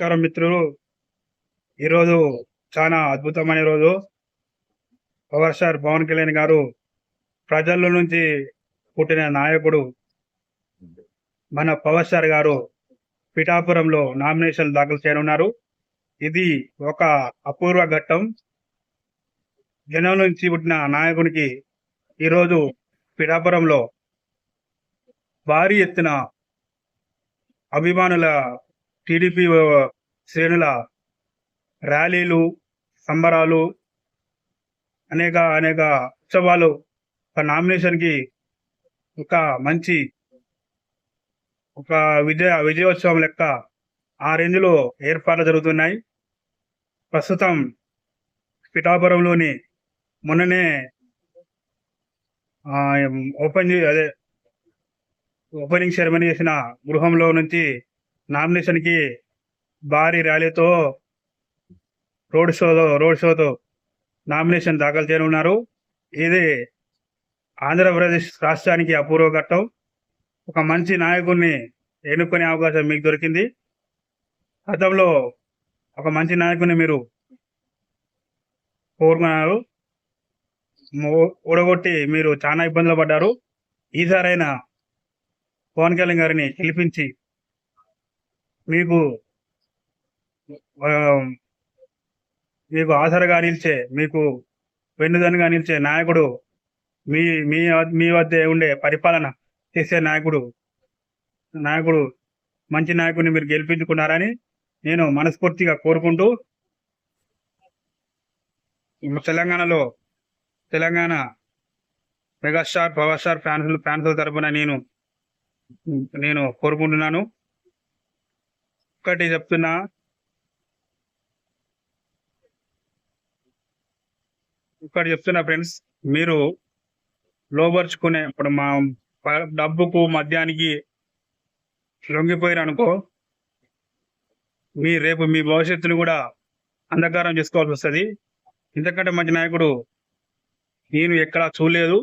నమస్కారం మిత్రులు. ఈరోజు చాలా అద్భుతమైన రోజు. పవర్ స్టార్ పవన్ కళ్యాణ్ గారు ప్రజల నుంచి పుట్టిన నాయకుడు మన పవర్ స్టార్ గారు పిఠాపురంలో నామినేషన్ దాఖలు చేయనున్నారు. ఇది ఒక అపూర్వ ఘట్టం. జనం నుంచి పుట్టిన నాయకునికి ఈరోజు పిఠాపురంలో భారీ ఎత్తున అభిమానుల టీడీపీ శ్రేణుల ర్యాలీలు సంబరాలు అనేక అనేక ఉత్సవాలు ఒక నామినేషన్కి ఒక మంచి ఒక విజయ విజయోత్సవం లెక్క ఆ రేంజ్లో ఏర్పాట్లు జరుగుతున్నాయి. ప్రస్తుతం పిఠాపురంలోని మొన్ననే ఓపెన్ అదే ఓపెనింగ్ సెరమనీ చేసిన గృహంలో నుంచి నామినేషన్కి భారీ ర్యాలీతో రోడ్ షోతో రోడ్ షోతో నామినేషన్ దాఖలు చేయనున్నారు. ఇది ఆంధ్రప్రదేశ్ రాష్ట్రానికి అపూర్వ ఘట్టం. ఒక మంచి నాయకుడిని ఎన్నుకునే అవకాశం మీకు దొరికింది. గతంలో ఒక మంచి నాయకుడిని మీరు కోరుకున్నారు. ఊడగొట్టి మీరు చాలా ఇబ్బందులు పడ్డారు. ఈసారైనా పవన్ కళ్యాణ్ గారిని గెలిపించి మీకు మీకు ఆసరగా నిలిచే మీకు వెన్నుదనుగా నిలిచే నాయకుడు మీ మీ మీ వద్ద ఉండే పరిపాలన చేసే నాయకుడు నాయకుడు మంచి నాయకుడిని మీరు గెలిపించుకున్నారని నేను మనస్ఫూర్తిగా కోరుకుంటూ తెలంగాణలో Telangana megastar power star fans fans తరపున నేను నేను కోరుకుంటున్నాను. ఒక్కటి చెప్తున్నా. ఒకటి చెప్తున్నా ఫ్రెండ్స్ మీరు లోపరుచుకునే ఇప్పుడు మా డబ్బుకు మద్యానికి లొంగిపోయారు అనుకో మీ రేపు మీ భవిష్యత్తును కూడా అంధకారం చేసుకోవాల్సి వస్తుంది. ఇంతకంటే మంచి నాయకుడు నేను ఎక్కడా చూడలేదు.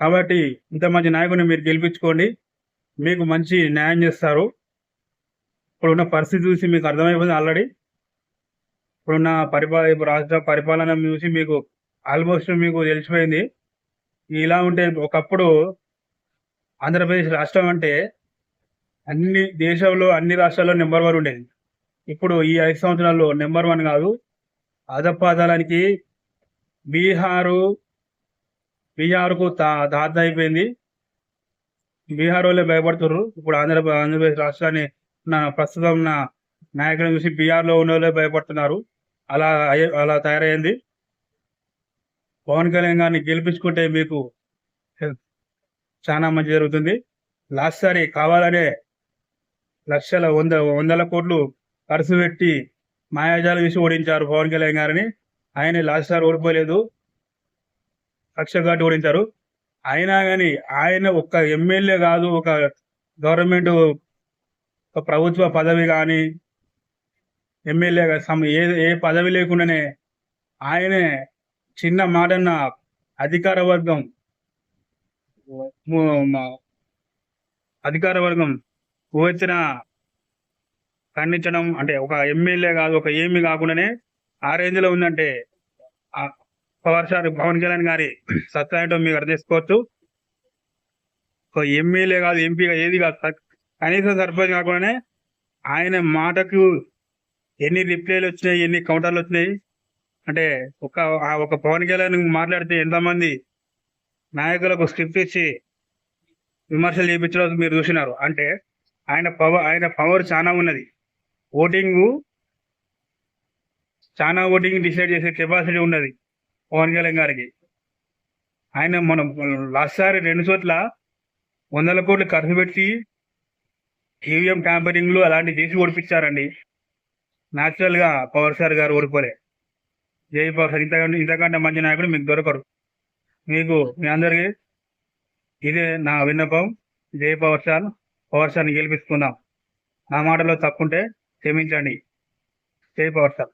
కాబట్టి ఇంత మంచి నాయకుడిని మీరు గెలిపించుకోండి. మీకు మంచి న్యాయం చేస్తారు. ఇప్పుడున్న పరిస్థితి చూసి మీకు అర్థమైపోయింది ఆల్రెడీ. ఇప్పుడున్న పరిపాల ఇప్పుడు రాష్ట్ర పరిపాలన చూసి మీకు ఆల్మోస్ట్ మీకు తెలిసిపోయింది. ఇలా ఉంటే ఒకప్పుడు ఆంధ్రప్రదేశ్ రాష్ట్రం అంటే అన్ని దేశంలో అన్ని రాష్ట్రాల్లో నెంబర్ వన్ ఉండేది. ఇప్పుడు ఈ ఐదు సంవత్సరాల్లో నెంబర్ వన్ కాదు. అధపాదాలానికి బీహారు బీహార్కు తా దాత అయిపోయింది. బీహార్ వాళ్ళే భయపడుతున్నారు ఇప్పుడు ఆంధ్ర ఆంధ్రప్రదేశ్ రాష్ట్రాన్ని నా ప్రస్తుతం ఉన్న నాయకులను చూసి బీహార్లో ఉన్న భయపడుతున్నారు. అలా అయ్యే- అలా తయారైంది పవన్ కళ్యాణ్ గారిని గెలిపించుకుంటే మీకు చాలా మంచి జరుగుతుంది. లాస్ట్ సారి కావాలనే లక్షల వంద వందల కోట్లు ఖర్చు పెట్టి మాయాజాలు వేసి ఓడించారు పవన్ కళ్యాణ్ గారిని. ఆయన లాస్ట్ సార్ ఓడిపోలేదు. లక్ష కాటి ఓడించారు. అయినా కానీ ఆయన ఒక్క ఎమ్మెల్యే కాదు ఒక గవర్నమెంట్ ఒక ప్రభుత్వ పదవి కానీ ఎమ్మెల్యే సమ ఏ ఏ పదవి లేకుండానే ఆయనే చిన్న మాటన్న అధికార వర్గం అధికార వర్గం వచ్చిన ఖండించడం అంటే ఒక ఎమ్మెల్యే కాదు ఒక ఏమి కాకుండానే ఆ రేంజ్లో ఉందంటే పవర్ స్టార్ పవన్ కళ్యాణ్ గారి సత్తా ఏంటో మీకు అర్థం చేసుకోవచ్చు. ఒక ఎమ్మెల్యే కాదు ఎంపీగా ఏది కాదు కనీసం సర్పంచ్ కాకుండానే ఆయన మాటకు ఎన్ని రిప్లైలు వచ్చినాయి ఎన్ని కౌంటర్లు వచ్చినాయి అంటే ఒక ఒక పవన్ కళ్యాణ్ మాట్లాడితే ఎంతమంది నాయకులకు స్క్రిప్ట్ ఇచ్చి విమర్శలు చేయించడం మీరు చూసినారు. అంటే ఆయన పవర్ ఆయన పవర్ చాలా ఉన్నది. ఓటింగ్ చాలా ఓటింగ్ డిసైడ్ చేసే కెపాసిటీ ఉన్నది పవన్ కళ్యాణ్ గారికి. ఆయన మనం లాస్ట్ సారి రెండు చోట్ల వందల కోట్లు ఖర్చు పెట్టి ఈవీఎం ట్యాంపరింగ్లు అలాంటివి చేసి ఓడిపించారండి న్యాచురల్గా పవర్ సార్ గారు ఓడిపోలే. జై పవర్ సార్ ఇంతకంటే ఇంతకంటే మంచి నాయకుడు మీకు దొరకరు. మీకు మీ అందరికీ ఇదే నా విన్నపం. జై పవర్ సార్ పవర్ సార్ని గెలిపించుకుందాం నా మాటలో తప్పుంటే క్షమించండి. జై పవర్ సార్.